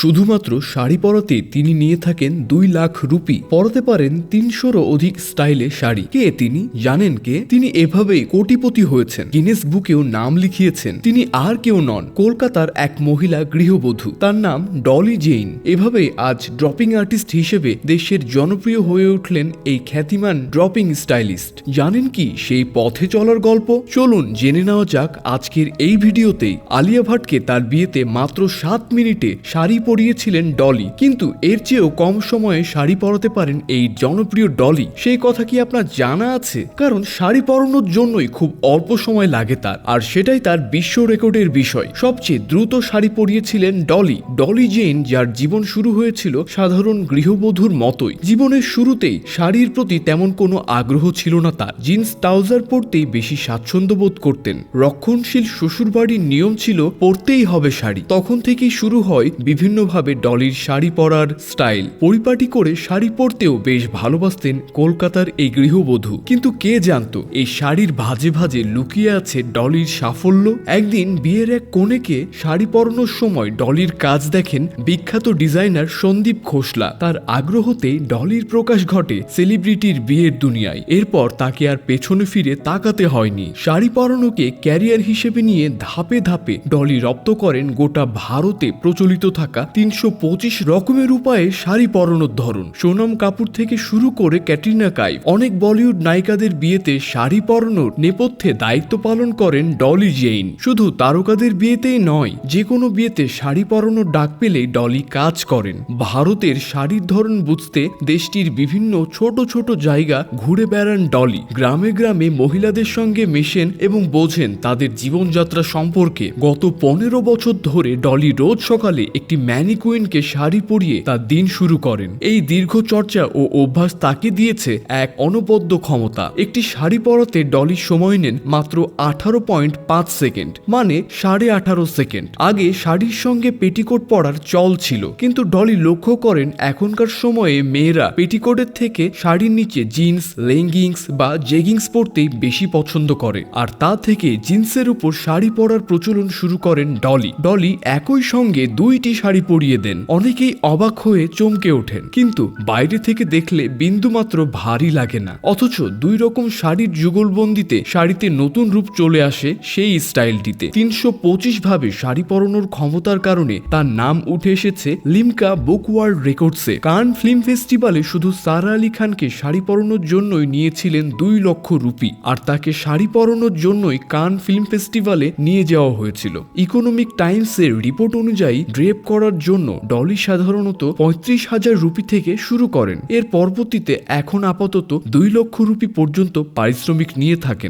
শুধুমাত্র শাড়ি পরাতে তিনি নিয়ে থাকেন দুই লাখ রুপি। পরাতে পারেন তিনশোরও অধিক স্টাইলে শাড়ি। কে তিনি? জানেন কে? তিনি এভাবেই কোটিপতি হয়েছেন। গিনেস বুকেও নাম লিখিয়েছেন। তিনি আর কেউ নন। কলকাতার এক মহিলা গৃহবধূ। তার নাম ডলি জেইন। এভাবে আজ ড্রপিং আর্টিস্ট হিসেবে দেশের জনপ্রিয় হয়ে উঠলেন এই খ্যাতিমান ড্রপিং স্টাইলিস্ট। জানেন কি সেই পথে চলার গল্প? চলুন জেনে নেওয়া যাক আজকের এই ভিডিওতেই। আলিয়া ভাটকে তার বিয়েতে মাত্র সাত মিনিটে শাড়ি পরিয়েছিলেন ডলি। কিন্তু এর চেয়েও কম সময়ে শাড়ি পরাতে পারেন এই জনপ্রিয় ডলি। সেই কথা কি আপনার জানা আছে? কারণ শাড়ি পরানোর জন্যই খুব অল্প সময় লাগে তার। আর সেটাই তার বিশ্ব রেকর্ডের বিষয়। সবচেয়ে দ্রুত শাড়ি পরিয়েছিলেন ডলি। ডলি জেন যার জীবন শুরু হয়েছিল সাধারণ গৃহবধূর মতোই। জীবনের শুরুতেই শাড়ির প্রতি তেমন কোনো আগ্রহ ছিল না তার। জিন্স, ট্রাউজার পরতেই বেশি স্বাচ্ছন্দ্য বোধ করতেন। রক্ষণশীল শ্বশুরবাড়ির নিয়ম ছিল, পরতেই হবে শাড়ি। তখন থেকেই শুরু হয় বিভিন্নভাবে ডলির শাড়ি পরার স্টাইল। পরিপাটি করে শাড়ি পরতেও বেশ ভালোবাসতেন কলকাতার এই গৃহবধূ। কিন্তু কে জানতো, এই শাড়ির ভাজে ভাজে লুকিয়ে আছে ডলির সাফল্য। একদিন বিয়ের এক কনেকে শাড়ি পরানোর সময় ডলির কাজ দেখেন বিখ্যাত ডিজাইনার সন্দীপ খোসলা। তার আগ্রহতে ডলির প্রকাশ ঘটে সেলিব্রিটির বিয়ের দুনিয়ায়। এরপর তাকে আর পেছনে ফিরে তাকাতে হয়নি। শাড়ি পরানোকে ক্যারিয়ার হিসেবে নিয়ে ধাপে ধাপে ডলি রপ্ত করেন গোটা ভারতে প্রচলিত থাকা তিনশো পঁচিশ রকমের উপায়ে শাড়ি পরানোর ধরন। সোনম কাপুর থেকে শুরু করে ক্যাটরিনা কাইফ, অনেক বলিউড নায়িকাদের বিয়েতে শাড়ি পরানোর নেপথ্যে দায়িত্ব পালন করেন ডলি জেইন। শুধু তারকাদের বিয়েতেই নয় যে কোনো বিয়েতে শাড়ি পরানোর ডাক পেলেই ডলি কাজ করেন। ভারতের শাড়ির ধরন বুঝতে দেশটির বিভিন্ন ছোট ছোট জায়গা ঘুরে বেড়ান ডলি। গ্রামে গ্রামে মহিলাদের সঙ্গে মেশেন এবং বোঝেন তাদের জীবনযাত্রা সম্পর্কে। গত পনেরো বছর ধরে ডলি রোজ সকালে একটি ম্যানিকুইনকে শাড়ি পরিয়ে তার দিন শুরু করেন। এই দীর্ঘ চর্চা ও অভ্যাস তাকে দিয়েছে এক অনবদ্য ক্ষমতা। একটি শাড়ি পরাতে ডলি সময় নেন মাত্র আঠারো পয়েন্ট পাঁচ সেকেন্ড মানে সাড়ে আঠারো সেকেন্ড। আগে শাড়ির সঙ্গে পেটিকোট পরার চল ছিল, কিন্তু ডলি লক্ষ্য করেন এখনকার সময়ে মেয়েরা পেটিকোটের থেকে শাড়ির নিচে জিন্স, লেগিংস বা জেগিংস পরতেই বেশি পছন্দ করে। আর তা থেকে জিন্সের উপর শাড়ি পরার প্রচলন শুরু করেন ডলি। ডলি একই সঙ্গে দুইটি শাড়ি পরিয়ে দেন। অনেকেই অবাক হয়ে চমকে ওঠেন। কিন্তু বাইরে থেকে দেখলে বিন্দুমাত্র ভারী লাগে না। অথচ দুই রকম শাড়ির যুগলবন্দিতে শাড়িতে নতুন রূপ চলে আসে সেই স্টাইলটিতে। তিনশো পঁচিশ ভাবে শাড়ি পরানোর ক্ষমতার কারণে তার নাম উঠে এসেছে লিমকা বুক ওয়ার্ল্ড রেকর্ডসে কান ফিল্ম ফেস্টিভ্যালে শুধু সারা আলী খানকে শাড়ি পরানোর জন্যই নিয়েছিলেন দুই লক্ষ রুপি। আর তাকে শাড়ি পরানোর জন্যই কান ফিল্ম ফেস্টিভ্যালে নিয়ে যাওয়া হয়েছিল। ইকোনমিক টাইমসের রিপোর্ট অনুযায়ী ড্রেপ করার জন্য ডলি সাধারণত পঁয়ত্রিশ হাজার রুপি থেকে শুরু করেন। এর পরবর্তীতে এখন আপাতত দুই লক্ষ রুপি পর্যন্ত পারিশ্রমিক নিয়ে থাকেন।